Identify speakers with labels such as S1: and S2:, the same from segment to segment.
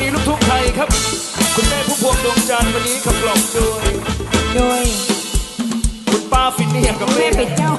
S1: ณีลูกทุ่งไทยครับ คุณแม่ผู้พวงดวงจันทร์วันนี้ขับกล่อมด้วย
S2: โดย
S1: คุณป้าฟินเนียกับคุ
S2: ณแม่เป็ดเจ้า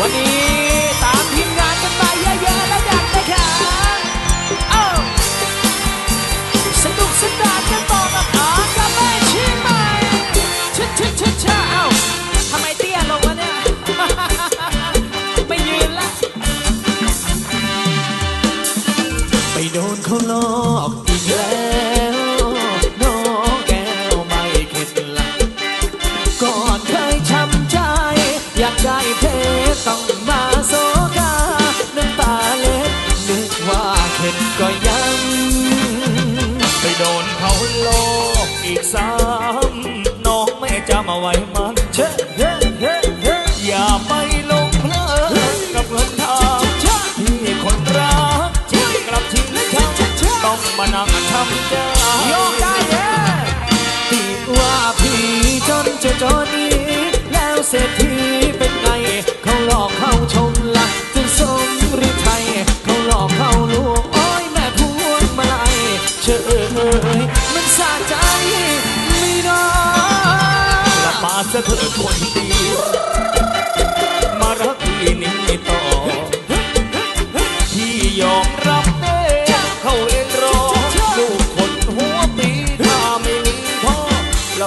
S2: วันนี้ ได้เพชร
S1: ต้องมาโซกาน้ำตาเล็ดนึกว่าเข็ดก็ยัง ไปโดนเขาหลอกอีกซ้ำน้องไม่จำเอาไว้มันเชะเฮ้เฮ้เฮ้อย่าไปหลงเพลินกับเงินทางที่คนรักที่กลับทิ้งฉันต้องมานั่งทำใจ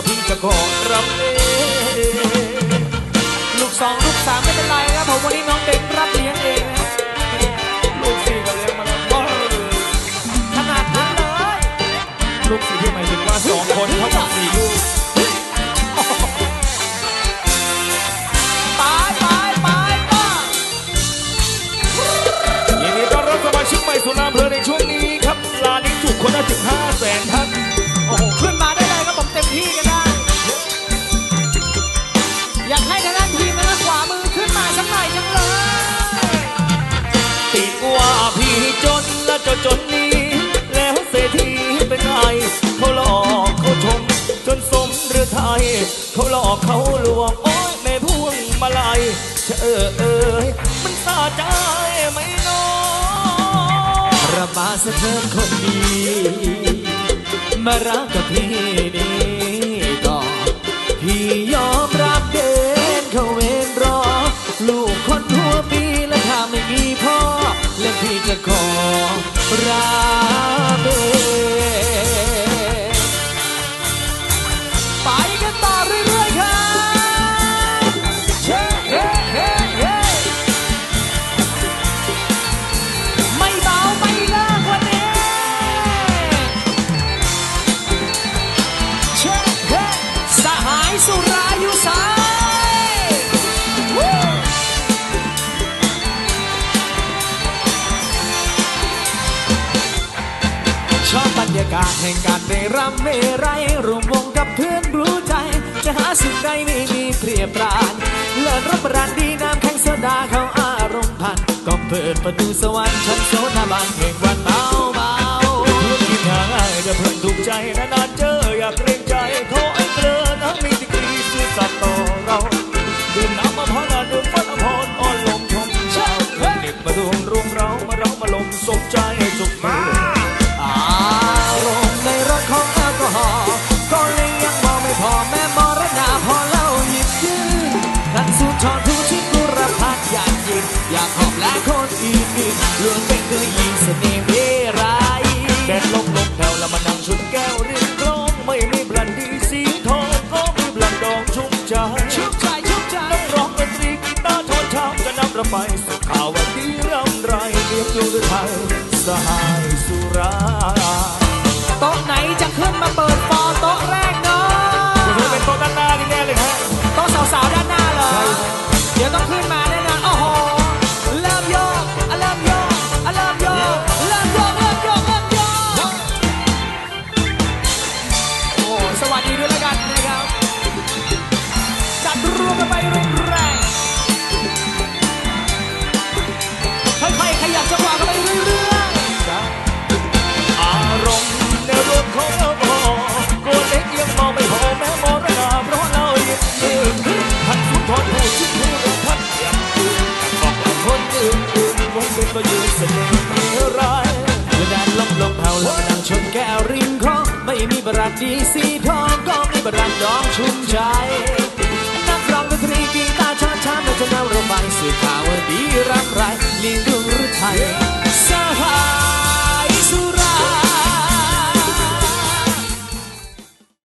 S1: พี่จะขอรับเด้ลูกสองลูกสามไม่เป็นไรครับผมวันนี้น้องเด็กรับเลี้ยงเองนะลูกสี่ก็เลี้ยงมาแล้วว้าขนาดนั้นเลย ลูกสี่ที่หมายถึงว่าสองคนเท่ากับสี่ลูกตายตายตายตายยินดีต้อนรับสมาชิกใหม่สู่นามเพลในช่วงนี้ครับลานนี้จุคนละถึงห้าแสนท่าน เขาหลอกเขาลวง โอ้ยแม่พวงมาลัยเชอเอ้ยมันสาใจไหม่น้อระบาสะเทินคนดี มารักกับพี่นี่ก่อนพี่ยอมรับเดินเขาเวรรอ ลูกคนหัวปีและถ้าไม่มีพ่อ และพี่จะขอราเบน ไรยรวมวงกับเพื่อนรู้ใจ จะหาสุดใดไม่มีเปรียบปรานเลิศรับประทานดีน้ำแข็งโซดาเขาอารมณ์พันก็เปิดประตูสวรรค์ชั้นโซดาบางแห่งวันเบาเบาๆคิดหาจะเพิ่งถูกใจนานๆเจออยากเกรง อื่ รันดีสีทองกองอิบรันนองชุ่มใจ นักร้องดนตรีกีตาร์ช้าช้าเรา
S2: จะนำ
S1: ระบายสื่อข่าวดีรักไรลิงดุรุไทยสหาย